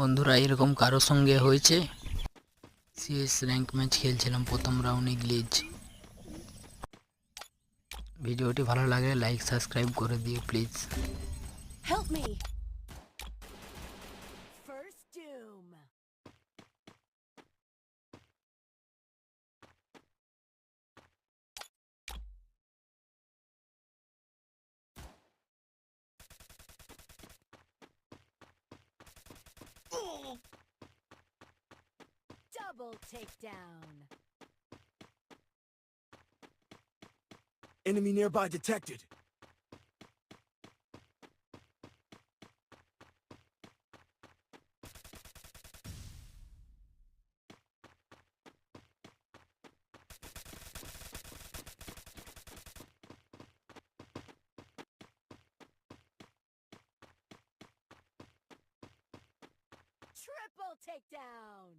বন্ধুরা, এরকম কারোর সঙ্গে হয়েছে? সিএস র্যাঙ্ক ম্যাচ খেলছিলাম প্রথম রাউন্ডে গ্লিজ ভিডিওটি ভালো লাগে লাইক সাবস্ক্রাইব করে দিও please Double takedown. Enemy nearby detected. Triple takedown!